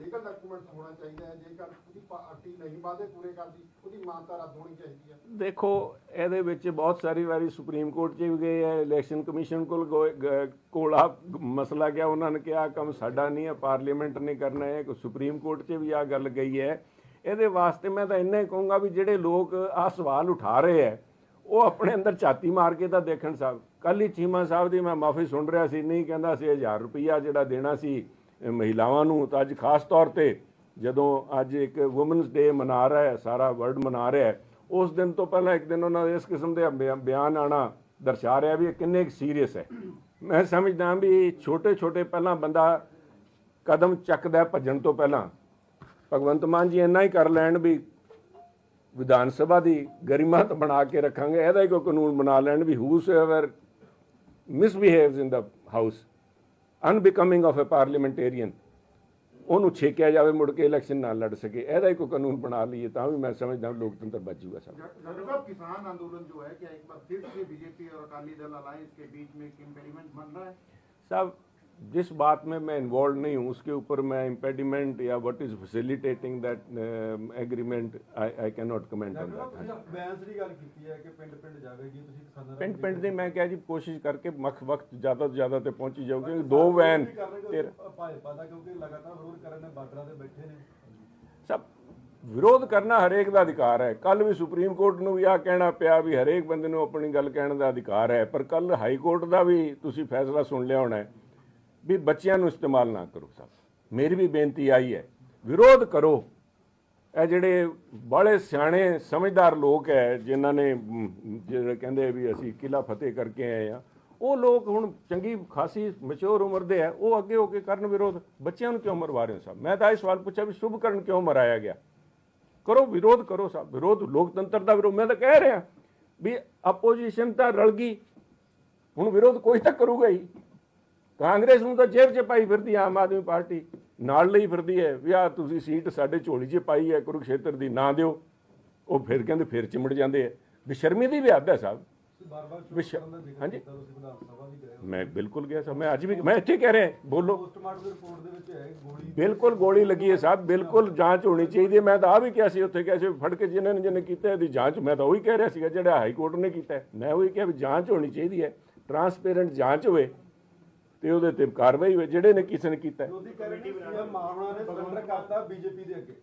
ਲੀਗਲ ਡਾਕੂਮੈਂਟਸ ਹੋਣਾ ਚਾਹੀਦਾ ਹੈ ਜੇਕਰ ਉਹਦੀ ਪਾਰਟੀ ਨਹੀਂ ਵਾਅਦੇ ਪੂਰੇ ਕਰਦੀ ਉਹਦੀ ਮਾਨਤਾ ਰੱਦ ਹੋਣੀ ਚਾਹੀਦੀ ਹੈ ਦੇਖੋ, ਇਹਦੇ ਵਿੱਚ ਬਹੁਤ ਸਾਰੀ ਵਾਰੀ ਸੁਪਰੀਮ ਕੋਰਟ 'ਚ ਵੀ ਗਏ ਹੈ ਇਲੈਕਸ਼ਨ ਕਮਿਸ਼ਨ ਕੋਲ ਗੋਏ- ਕੋਲ ਆ, ਮਸਲਾ ਗਿਆ, ਉਹਨਾਂ ਨੇ ਕਿਹਾ, ਕੰਮ ਸਾਡਾ ਨਹੀਂ ਹੈ ਪਾਰਲੀਮੈਂਟ ਨੇ ਕਰਨਾ ਹੈ ਕਿ ਸੁਪਰੀਮ ਕੋਰਟ 'ਚ ਵੀ ਆ ਗੱਲ ਗਈ ਹੈ। ਇਹਦੇ ਵਾਸਤੇ ਮੈਂ ਤਾਂ ਇੰਨਾ ਹੀ ਕਹੂੰਗਾ ਵੀ ਜਿਹੜੇ ਲੋਕ ਆ ਸਵਾਲ ਉਠਾ ਰਹੇ ਹੈ ਉਹ ਆਪਣੇ ਅੰਦਰ ਛਾਤੀ ਮਾਰ ਕੇ ਤਾਂ ਦੇਖਣ ਸਾਹਿਬ। ਕੱਲ ਹੀ ਚੀਮਾ ਸਾਹਿਬ ਦੀ ਮੈਂ ਮਾਫੀ ਸੁਣ ਰਿਹਾ ਸੀ, ਨਹੀਂ ਕਹਿੰਦਾ ਸੀ 1000 ਰੁਪਈਆ ਜਿਹੜਾ ਦੇਣਾ ਸੀ ਮਹਿਲਾਵਾਂ ਨੂੰ। ਤਾਂ ਅੱਜ ਖਾਸ ਤੌਰ ਤੇ ਜਦੋਂ ਅੱਜ ਇੱਕ ਔਮਨਸ ਡੇ ਮਨਾ ਰਿਹਾ ਹੈ, ਸਾਰਾ ਵਰਲਡ ਮਨਾ ਰਿਹਾ ਹੈ, ਉਸ ਦਿਨ ਤੋਂ ਪਹਿਲਾਂ ਇੱਕ ਦਿਨ ਉਹਨਾਂ ਦੇ ਇਸ ਕਿਸਮ ਦੇ ਬਿਆਨ ਆਣਾ ਦਰਸਾ ਰਿਹਾ ਵੀ ਇਹ ਕਿੰਨੇ ਕੁ ਸੀਰੀਅਸ ਹੈ। ਮੈਂ ਸਮਝਦਾ ਵੀ ਛੋਟੇ ਛੋਟੇ ਪਹਿਲਾਂ ਬੰਦਾ ਕਦਮ ਚੱਕਦਾ ਭੱਜਣ ਤੋਂ ਪਹਿਲਾਂ। ਭਗਵੰਤ ਮਾਨ ਜੀ ਇੰਨਾ ਹੀ ਕਰ ਲੈਣ ਵੀ ਵਿਧਾਨ ਸਭਾ ਦੀ ਗਰਿਮਾ ਤਾਂ ਬਣਾ ਕੇ ਰੱਖਾਂਗੇ, ਇਹਦਾ ਹੀ ਕੋਈ ਕਾਨੂੰਨ ਬਣਾ ਲੈਣ ਵੀ whosoever misbehaves in the house unbecoming of a parliamentarian ਉਹਨੂੰ ਛੇਕਿਆ ਜਾਵੇ ਮੁੜ ਕੇ ਇਲੈਕਸ਼ਨ ਨਾ ਲੜ ਸਕੇ ਇਹਦਾ ਹੀ ਕੋਈ ਕਾਨੂੰਨ ਬਣਾ ਲਈਏ ਤਾਂ ਵੀ ਮੈਂ ਸਮਝਦਾ ਲੋਕਤੰਤਰ ਬਚ ਜੂਗਾ ਸਭ डॉक्टर साहब किसान आंदोलन जो है क्या एक बार फिर से बीजेपी और अकाली दल अलायंस के बीच में एक इम्पेडिमेंट बन रहा है साहब जिस बात में मैं इन्वॉल्व नहीं हूँ उसके ऊपर मैं इम्पेडिमेंट या what is facilitating that agreement I I can not comment on that Bains ਦੀ ਗੱਲ ਕੀਤੀ ਹੈ ਕਿ ਪਿੰਡ ਪਿੰਡ ਜਾਵੇਗੀ ਤੁਸੀਂ ਕਿਸਾਨਾਂ ਪਿੰਡ ਪਿੰਡ ਦੀ ਮੈਂ ਕਿਹਾ ਜੀ ਕੋਸ਼ਿਸ਼ ਕਰਕੇ ਮੱਖ ਵਕਤ ਜ਼ਿਆਦਾ ਤੋਂ ਜ਼ਿਆਦਾ ਤੇ ਪਹੁੰਚੀ ਜਾਊਗੀ ਦੋ ਵੈਨ ਤੇਰ ਭਾਜਪਾ ਦਾ ਕਿਉਂਕਿ ਲਗਾਤਾਰ ਵਿਰੋਧ ਕਰਨ ਨੇ ਬਾਰਡਰਾਂ ਤੇ ਬੈਠੇ ਨੇ ਸਭ ਵਿਰੋਧ ਕਰਨਾ ਹਰੇਕ ਦਾ ਅਧਿਕਾਰ ਹੈ ਕੱਲ ਵੀ ਸੁਪਰੀਮ ਕੋਰਟ ਨੂੰ ਵੀ ਆ ਕਹਿਣਾ ਪਿਆ ਵੀ ਹਰੇਕ ਬੰਦੇ ਨੂੰ ਆਪਣੀ ਗੱਲ ਕਹਿਣ ਦਾ ਅਧਿਕਾਰ ਹੈ ਪਰ ਕੱਲ ਹਾਈ ਕੋਰਟ ਦਾ ਵੀ ਤੁਸੀਂ ਫੈਸਲਾ ਸੁਣ ਲਿਆ ਹੋਣਾ ਹੈ ਵੀ ਬੱਚਿਆਂ ਨੂੰ ਇਸਤੇਮਾਲ ਨਾ ਕਰੋ ਸਭ। ਮੇਰੀ ਵੀ ਬੇਨਤੀ ਆਈ ਹੈ, ਵਿਰੋਧ ਕਰੋ। ਇਹ ਜਿਹੜੇ ਬੜੇ ਸਿਆਣੇ, ਸਮਝਦਾਰ ਲੋਕ ਹੈ, ਜਿਨ੍ਹਾਂ ਨੇ ਜਿਹੜੇ ਕਹਿੰਦੇ ਵੀ ਅਸੀਂ ਕਿਲਾ ਫਤਿਹ ਕਰਕੇ ਆਏ ਆ ਉਹ ਲੋਕ ਹੁਣ ਚੰਗੀ ਖਾਸੀ ਮੈਚੁਰ ਉਮਰ ਦੇ ਹੈ, ਉਹ ਅੱਗੇ ਹੋ ਕੇ ਕਰਨ ਵਿਰੋਧ। ਬੱਚਿਆਂ ਨੂੰ ਕਿਉਂ ਮਰਵਾ ਰਹੇ ਹੋ ਸਾਹਿਬ ਮੈਂ ਤਾਂ ਇਹ ਸਵਾਲ ਪੁੱਛਿਆ ਵੀ ਸ਼ੁਭਕਰਨ ਕਿਉਂ ਮਰਾਇਆ ਗਿਆ? ਕਰੋ, ਵਿਰੋਧ ਕਰੋ ਸਾਹਿਬ ਵਿਰੋਧ ਲੋਕਤੰਤਰ ਦਾ ਵਿਰੋਧ, ਮੈਂ ਤਾਂ ਕਹਿ ਰਿਹਾ ਵੀ ਆਪੋਜੀਸ਼ਨ ਤਾਂ ਰਲ ਗਈ, ਹੁਣ ਵਿਰੋਧ ਕੋਈ ਤਾਂ ਕਰੂਗਾ ਹੀ। ਕਾਂਗਰਸ ਨੂੰ ਤਾਂ ਜੇਬ 'ਚ ਪਾਈ ਫਿਰਦੀ ਆਮ ਆਦਮੀ ਪਾਰਟੀ ਨਾਲ ਲਈ ਫਿਰਦੀ ਹੈ ਵੀ ਆ ਤੁਸੀਂ ਸੀਟ ਸਾਡੇ ਝੋਲੀ 'ਚ ਪਾਈ ਹੈ ਕੁਰੂਕਸ਼ੇਤਰ ਦੀ ਨਾ ਦਿਓ। ਉਹ ਫਿਰ ਕਹਿੰਦੇ ਫਿਰ ਚਿਮੜ ਜਾਂਦੇ ਆ। ਬੇਸ਼ਰਮੀ ਦੀ ਵੀ ਹੱਦ ਹੈ ਸਾਹਿਬ ਹਾਂਜੀ। ਮੈਂ ਬਿਲਕੁਲ ਗਿਆ ਸਾਹਿਬ ਮੈਂ ਅੱਜ ਵੀ ਮੈਂ ਇੱਥੇ ਕਹਿ ਰਿਹਾ ਬੋਲੋ। ਪੋਸਟਮਾਰਟਮ ਦੀ ਰਿਪੋਰਟ ਦੇ ਵਿੱਚ ਹੈ ਗੋਲੀ ਬਿਲਕੁਲ ਗੋਲੀ ਲੱਗੀ ਹੈ ਸਾਹਿਬ ਬਿਲਕੁਲ ਜਾਂਚ ਹੋਣੀ ਚਾਹੀਦੀ ਹੈ। ਮੈਂ ਤਾਂ ਆ ਵੀ ਕਿਹਾ ਸੀ ਉੱਥੇ ਕਿਹਾ ਸੀ ਫੜ ਕੇ ਜਿਨ੍ਹਾਂ ਨੇ ਜਿਹਨੇ ਕੀਤਾ ਇਹਦੀ ਜਾਂਚ ਮੈਂ ਤਾਂ ਉਹੀ ਕਹਿ ਰਿਹਾ ਸੀਗਾ ਜਿਹੜਾ ਹਾਈ ਕੋਰਟ ਨੇ ਕੀਤਾ। ਮੈਂ ਉਹੀ ਕਿਹਾ ਵੀ ਜਾਂਚ ਹੋਣੀ ਚਾਹੀਦੀ ਹੈ। ਟਰਾਂਸਪੇਰੈਂਟ ਜਾਂਚ ਹੋਵੇ। ਤੇ ਉਹਦੇ ਤੇ ਕਾਰਵਾਈ ਹੋਵੇ ਜਿਹੜੇ ਨੇ ਕਿਸੇ ਨੇ ਕੀਤਾ। ਵਿਰੋਧੀ ਕਹਿ ਰਹੇ ਨੇ ਸੀਐਮ ਮਾਨਣਾ ਨੇ ਸਰੈਂਡਰ ਕਰਤਾ ਬੀਜੇਪੀ ਦੇ ਅੱਗੇ।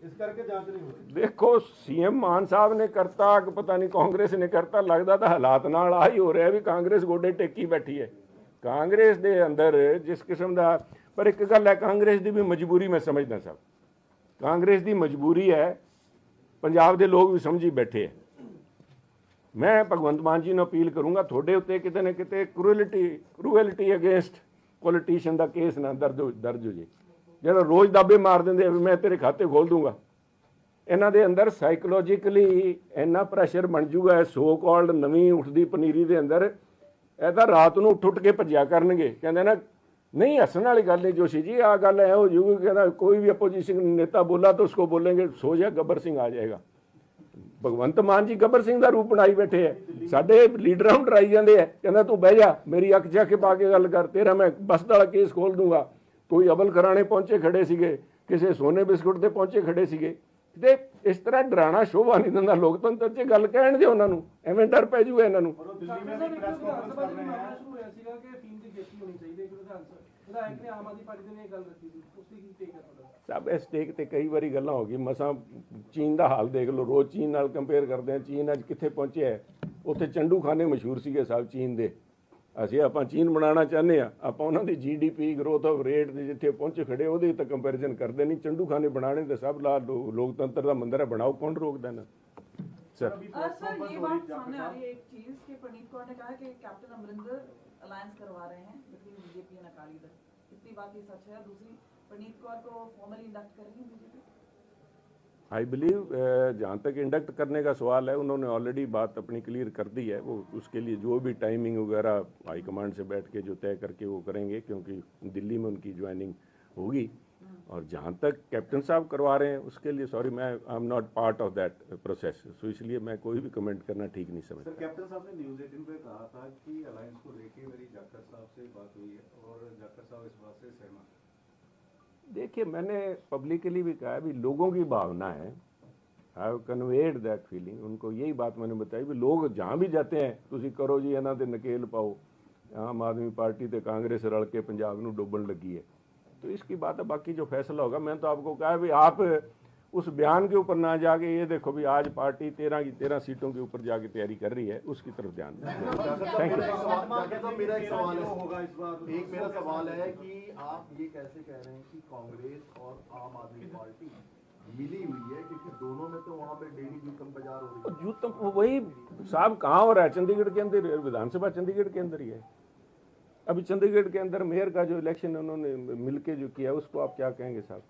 ਇਸ ਕਰਕੇ ਜਾਂਚ ਨਹੀਂ ਹੋ ਰਹੀ। ਦੇਖੋ ਸੀਐਮ ਮਾਨ ਸਾਹਿਬ ਨੇ ਕਰਤਾ ਕਿ ਪਤਾ ਨਹੀਂ ਕਾਂਗਰਸ ਨੇ ਕਰਤਾ ਲੱਗਦਾ ਤਾਂ ਹਾਲਾਤ ਨਾਲ ਆ ਹੀ ਹੋ ਰਿਹਾ ਵੀ ਕਾਂਗਰਸ ਗੋਡੇ ਟੇਕੀ ਬੈਠੀ ਹੈ। ਕਾਂਗਰਸ ਦੇ ਅੰਦਰ ਜਿਸ ਕਿਸਮ ਦਾ ਪਰ ਇੱਕ ਗੱਲ ਹੈ ਕਾਂਗਰਸ ਦੀ ਵੀ ਮਜਬੂਰੀ ਮੈਂ ਸਮਝਦਾ ਸਾਹਿਬ ਕਾਂਗਰਸ ਦੀ ਮਜਬੂਰੀ ਹੈ ਪੰਜਾਬ ਦੇ ਲੋਕ ਵੀ ਸਮਝੀ ਬੈਠੇ ਹੈ। ਮੈਂ ਭਗਵੰਤ ਮਾਨ ਜੀ ਨੂੰ ਅਪੀਲ ਕਰੂੰਗਾ, ਤੁਹਾਡੇ ਉੱਤੇ ਕਿਤੇ ਨਾ ਕਿਤੇ ਕਰੂਐਲਿਟੀ ਕਰੂਐਲਿਟੀ ਅਗੇਂਸਟ ਪੋਲੀਟੀਸ਼ੀਅਨ ਦਾ ਕੇਸ ਨਾ ਦਰਜ ਹੋ ਦਰਜ ਹੋ ਜੇ। ਜਿਹੜਾ ਰੋਜ਼ ਦਾਬੇ ਮਾਰ ਦਿੰਦੇ ਆ ਵੀ ਮੈਂ ਤੇਰੇ ਖਾਤੇ ਖੋਲ ਦੂੰਗਾ। ਇਹਨਾਂ ਦੇ ਅੰਦਰ ਸਾਈਕੋਲੋਜੀਕਲੀ ਇੰਨਾ ਪ੍ਰੈਸ਼ਰ ਬਣ ਜੂਗਾ ਸੋ ਕਾਲਡ ਨਵੀਂ ਉੱਠਦੀ ਪਨੀਰੀ ਦੇ ਅੰਦਰ, ਇਹ ਤਾਂ ਰਾਤ ਨੂੰ ਉੱਠ ਉੱਠ ਕੇ ਭੱਜਿਆ ਕਰਨਗੇ। ਕਹਿੰਦੇ ਨਾ, ਨਹੀਂ, ਹੱਸਣ ਵਾਲੀ ਗੱਲ ਨਹੀਂ ਜੋਸ਼ੀ ਜੀ ਆ ਗੱਲ ਐ ਹੋ ਜੂਗੀ, ਕਹਿੰਦਾ ਕੋਈ ਵੀ ਅਪੋਜੀਸ਼ਨ ਨੇਤਾ ਬੋਲਾ ਤਾਂ ਉਸਕੋ ਬੋलेंगे ਸੋ ਜਾ, ਗੱਬਰ ਸਿੰਘ ਆ ਜਾਏਗਾ। ਭਗਵੰਤ ਮਾਨ ਜੀ ਗੱਬਰ ਸਿੰਘ ਦਾ ਰੂਪ ਬਣਾਈ ਬੈਠੇ ਐ। ਸਾਡੇ ਲੀਡਰਾਂ ਨੂੰ ਡਰਾਈ ਜਾਂਦੇ ਐ। ਕਹਿੰਦਾ ਤੂੰ ਬਹਿ ਜਾ ਮੇਰੀ ਅੱਖ ਚੱਕ ਕੇ ਪਾ ਕੇ ਗੱਲ ਕਰ। ਤੇਰਾ ਮੈਂ ਬਸਤ ਵਾਲਾ ਕੇਸ ਖੋਲ ਦੂੰਗਾ। ਕੋਈ ਅਬਲ ਖਰਾਣੇ ਪਹੁੰਚੇ ਖੜੇ ਸੀਗੇ ਕਿਸੇ ਸੋਨੇ ਬਿਸਕੁਟ ਤੇ ਪਹੁੰਚੇ ਖੜੇ ਸੀਗੇ। ਤੇ ਇਸ ਤਰ੍ਹਾਂ ਡਰਾਣਾ ਸ਼ੋਭਾ ਨਹੀਂ ਦਿੰਦਾ। ਲੋਕਤੰਤਰ 'ਚ ਗੱਲ ਕਹਿਣ ਦਿਓ ਉਹਨਾਂ ਨੂੰ। ਐਵੇਂ ਡਰ ਪੈ ਜੂਗਾ ਇਹਨਾਂ ਨੂੰ। ਦਿੱਲੀ ਵਿੱਚ ਪ੍ਰੈਸ ਕਾਨਫਰੰਸ ਕਰ ਰਹੇ। ਦੇ ਦੀ ਹੈ ਵਿਧਾਇਕ ਨੇ ਆਮ ਆਦਮੀ ਪਾਰਟੀ ਦੇ ਨੇ ਗੱਲ ਰੱਖੀ ਸੀ। ਉਸ ਦੀ ਕੀ ਟੇਕ ਹੈ ਤੁਹਾਡਾ? ਸਭ ਇਸ ਟੇਕ ਤੇ ਕਈ ਵਾਰੀ ਗੱਲਾਂ ਹੋ ਗਈ ਮਸਾਂ ਚੀਨ ਦਾ ਹਾਲ ਦੇਖ ਲਓ। ਰੋਜ਼ ਚੀਨ ਨਾਲ ਕੰਪੇਅਰ ਕਰਦੇ ਆ ਚੀਨ ਅੱਜ ਕਿੱਥੇ ਪਹੁੰਚਿਆ ਹੈ? ਉੱਥੇ ਚੰਡੂ ਖਾਨੇ ਮਸ਼ਹੂਰ ਸੀਗੇ ਸਭ ਚੀਨ ਦੇ। ਅਸੀਂ ਆਪਾਂ ਚੀਨ ਬਣਾਉਣਾ ਚਾਹੁੰਦੇ ਆ ਆਪਾਂ ਉਹਨਾਂ ਦੀ ਜੀਡੀਪੀ ਗਰੋਥ ਆਫ ਰੇਟ ਦੇ ਜਿੱਥੇ ਪਹੁੰਚ ਖੜੇ ਉਹਦੇ ਤਾਂ ਕੰਪੈਰੀਜ਼ਨ ਕਰਦੇ ਨਹੀਂ। ਚੰਡੂ ਖਾਨੇ ਬਣਾਣੇ ਤੇ ਸਭ ਲਾ ਲੋਕਤੰਤਰ ਦਾ ਮੰਦਰ ਹੈ। ਬਣਾਓ, ਕੌਣ ਰੋਕਦਾ ਨਾ? अ, सर ये बात सामने आ रही है एक चीज़ कि प्रनीत कौर ने कहा कि कैप्टन अमरिंदर अलायंस करवा रहे हैं between BJP and Akali Dal. कितनी बात ये सच है। दूसरी प्रनीत कौर को फॉर्मली इंडक्ट कर रही है बीजेपी आई बिलीव जहाँ तक इंडक्ट करने का सवाल है उन्होंने ऑलरेडी बात अपनी क्लियर कर दी है। वो उसके लिए जो भी टाइमिंग वगैरह हाईकमांड से बैठ के जो तय करके वो करेंगे क्योंकि दिल्ली में उनकी ज्वाइनिंग होगी। और जहाँ तक कैप्टन साहब करवा रहे हैं उसके लिए सॉरी मैं I am not part of that process so इसलिए मैं कोई भी कमेंट करना ठीक नहीं समझता। कैप्टन साहब ने न्यूज़ एटीन पे कहा था कि अलायंस को लेके मेरी जाकर साहब से बात हुई है और जाकर साहब इस बात से सहमत देखिए मैंने पब्लिकली भी कहा अभी लोगों की भावना है। I have conveyed that feeling उनको यही बात मैंने बताई भी लोग जहाँ भी जाते हैं ਤੁਸੀਂ ਕਰੋ ਜੀ ਇਹਨਾਂ ਦੇ ਨਕੇਲ ਪਾਓ ਆਮ ਆਦਮੀ ਪਾਰਟੀ ਤੇ ਕਾਂਗਰਸ ਰਲ ਕੇ ਪੰਜਾਬ ਨੂੰ ਡੋਬਣ तो इसकी बात है बाकी जो फैसला होगा मैं तो आपको कहा है भी आप उस बयान के ऊपर ना जाके ये देखो भी आज पार्टी तेरह की तेरह सीटों के ऊपर जाके तैयारी कर रही है उसकी तरफ़ ध्यान थैंक यू मेरा एक सवाल है। होगा इस बार। एक मेरा सवाल है कि आप ये कैसे कह रहे हैं कि कांग्रेस और आम आदमी पार्टी मिली हुई है क्योंकि दोनों में तो वहाँ पे डेली इनकम बाज़ार हो रही है। तो वही साहब कहाँ हो रहा है? चंडीगढ़ के अंदर विधानसभा चंडीगढ़ के अंदर ही है। अभी चंडीगढ़ के अंदर मेयर का जो इलेक्शन उन्होंने मिलके जो किया उसको आप क्या कहेंगे साहब?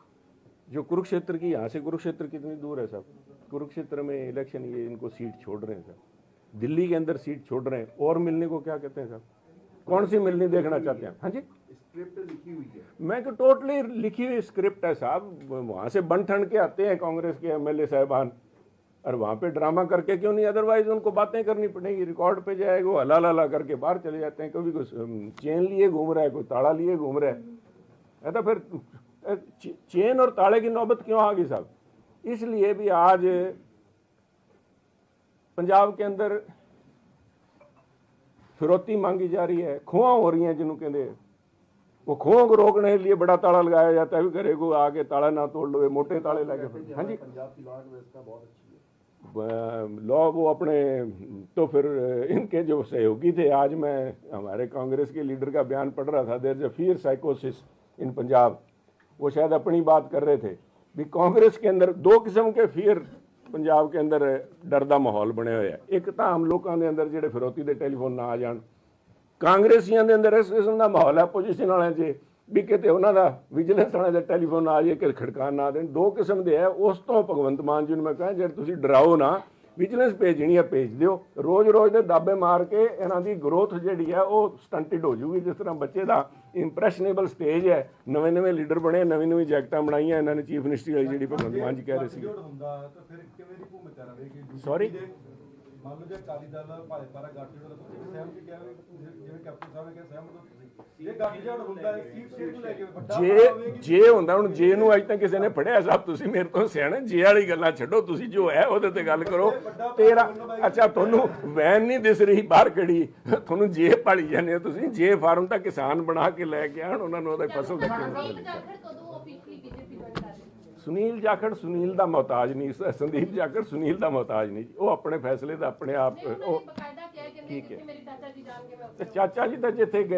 जो कुरुक्षेत्र की यहाँ से कुरुक्षेत्र कितनी दूर है साहब? कुरुक्षेत्र में इलेक्शन ये इनको सीट छोड़ रहे हैं साहब। दिल्ली के अंदर सीट छोड़ रहे हैं। और मिलने को क्या कहते हैं साहब? कौन सी मिलनी देखना चाहते हैं? हाँ जी? स्क्रिप्ट लिखी हुई है। मैं तो टोटली लिखी हुई स्क्रिप्ट है साहब। वहाँ से बन ठन के आते हैं कांग्रेस के एमएलए साहबान। और वहाँ पे ड्रामा करके क्यों नहीं? अदरवाइज़ उनको बातें करनी पड़ेगी। रिकॉर्ड पे जाएगा, वो हला हला करके बाहर चले जाते हैं। कभी कोई चेन लिए घूम रहा है, कोई ताला लिए घूम रहा है। है तो फिर चेन और ताले की नौबत क्यों आ गई साहब? इसलिए भी आज पंजाब के अंदर फिरौती मांगी जा रही है। खुआ हो रही हैं जिन्हों कहते वो खुओं को रोकने के लिए बड़ा ताला लगाया जाता है। भी घरे को आके ताला ना तोड़ लो मोटे ताले लगे। हाँ जी। पंजाब की लॉ व्यवस्था बहुत अच्छी है लॉ वो अपने तो फिर इनके जो सहयोगी थे आज मैं हमारे कांग्रेस के लीडर का बयान पढ़ रहा था देर फियर साइकोसिस इन पंजाब वो शायद अपनी बात कर रहे थे भी कांग्रेस के अंदर दो किस्म के फियर ਪੰਜਾਬ ਕੇ ਅੰਦਰ ਡਰ ਦਾ ਮਾਹੌਲ ਬਣਿਆ ਹੋਇਆ ਹੈ। ਇੱਕ ਤਾਂ ਆਮ ਲੋਕਾਂ ਦੇ ਅੰਦਰ ਜਿਹੜੇ ਫਿਰੌਤੀ ਦੇ ਟੈਲੀਫੋਨ ਨਾ ਆ ਜਾਣ ਕਾਂਗਰਸੀਆਂ ਦੇ ਅੰਦਰ ਇਸ ਕਿਸਮ ਦਾ ਮਾਹੌਲ ਹੈ ਪੋਜੀਸ਼ਨ ਵਾਲਿਆਂ 'ਚ ਵੀ ਕਿਤੇ ਉਹਨਾਂ ਦਾ ਵਿਜੀਲੈਂਸ ਵਾਲਿਆਂ ਦਾ ਟੈਲੀਫੋਨ ਆ ਜਾਏ ਕਿ ਖੜਕਾਨ ਨਾ ਦੇਣ। ਦੋ ਕਿਸਮ ਦੇ ਹੈ ਉਸ ਤੋਂ ਭਗਵੰਤ ਮਾਨ ਜੀ ਨੂੰ ਮੈਂ ਕਹਾਂ ਜੇ ਤੁਸੀਂ ਡਰਾਓ ਨਾ ਵਿਜੀਲੈਂਸ ਭੇਜਣੀ ਹੈ ਭੇਜ ਦਿਓ। ਰੋਜ਼-ਰੋਜ਼ ਦੇ ਦਾਬੇ ਮਾਰ ਕੇ ਇਹਨਾਂ ਦੀ ਗਰੋਥ ਜਿਹੜੀ ਹੈ ਉਹ ਸਟੰਟਡ ਹੋ ਜੂਗੀ ਜਿਸ ਤਰ੍ਹਾਂ ਬੱਚੇ ਦਾ ਇੰਪ੍ਰੈਸ਼ਨੇਬਲ ਸਟੇਜ ਹੈ ਨਵੇਂ-ਨਵੇਂ ਲੀਡਰ ਬਣੇ ਨਵੀਂ-ਨਵੀਂ ਜੈਕਟਾਂ ਬਣਾਈਆਂ ਇਹਨਾਂ ਨੇ ਚੀਫ ਮਿਨਿਸਟਰੀ ਵਾਲੀ ਜਿਹੜੀ ਭਗਵੰਤ ਮਾਨ ਜੀ ਕਹਿ ਰਹੇ ਸੀ ਗੱਠਜੋੜ ਮੰਨ ਲਓ ਜੇ ਅਕਾਲੀ ਦਲ ਭਾਜਪਾ ਦਾ ਗੱਠਜੋੜ ਤਾਂ ਤੁਸੀਂ ਸਹਿਮਤੀ ਕਿਹਾ ਜਿਵੇਂ ਕੈਪਟਨ ਸਾਹਿਬ ਨੇ ਕਿਹਾ ਸਹਿਮਤ ਹੋ ਤੁਸੀਂ। ਇਹ ਗੱਠਜੋੜ ਹੁੰਦਾ ਹੈ ਸੀਟ ਸ਼ੇਅਰ ਨੂੰ ਲੈ ਕੇ ਵੱਡਾ ਜੇ ਜੇ ਹੁੰਦਾ ਹੁਣ ਜੇ ਨੂੰ ਅੱਜ ਤੱਕ ਕਿਸੇ ਨੇ ਫੜਿਆ ਸਾਹਿਬ ਤੁਸੀਂ ਮੇਰੇ ਤੋਂ ਸਿਆਣੇ ਜੇ ਵਾਲੀ ਗੱਲਾਂ ਛੱਡੋ ਤੁਸੀਂ ਜੋ ਹੈ ਉਹਦੇ ਤੇ ਗੱਲ ਕਰੋ। ਤੇਰਾ ਅੱਛਾ ਤੁਹਾਨੂੰ ਵੈਨ ਨਹੀਂ ਦਿਸ ਰਹੀ ਬਾਹਰ ਖੜੀ ਤੁਹਾਨੂੰ ਜੇ ਪਾਲੀ ਜਾਂਦੇ ਹੋ ਤੁਸੀਂ ਜੇ ਫਾਰਮ ਤਾਂ ਕਿਸਾਨ ਬਣਾ ਕੇ ਲੈ ਕੇ ਆਣ ਉਹਨਾਂ ਨੂੰ ਉਹਦਾ ਫਸਲ ਦੇ ਸੁਨੀਲ ਸੁਨੀਲ ਜਾਖੜ ਸੁਨੀਲ ਦਾ ਮੁਹਤਾਜ ਨਹੀਂ ਸ- ਸੰਦੀਪ ਜਾਖੜ ਸੁਨੀਲ ਦਾ ਮੁਹਤਾਜ ਨਹੀਂ ਜੀ। ਉਹ ਆਪਣੇ ਫੈਸਲੇ ਦਾ ਆਪਣੇ ਆਪ ਉਹਨਾਂ ਉਹ ਨੇ ਬਕਾਇਦਾ ਕਿਹਾ ਕਿ ਠੀਕ ਹੈ। ਜਿੱਥੇ ਮੇਰੇ ਚਾਚਾ ਜੀ ਜਾਣਗੇ ਮੈਂ ਤੇ ਚਾਚਾ ਜੀ ਤਾਂ ਜਿੱਥੇ ਗਏ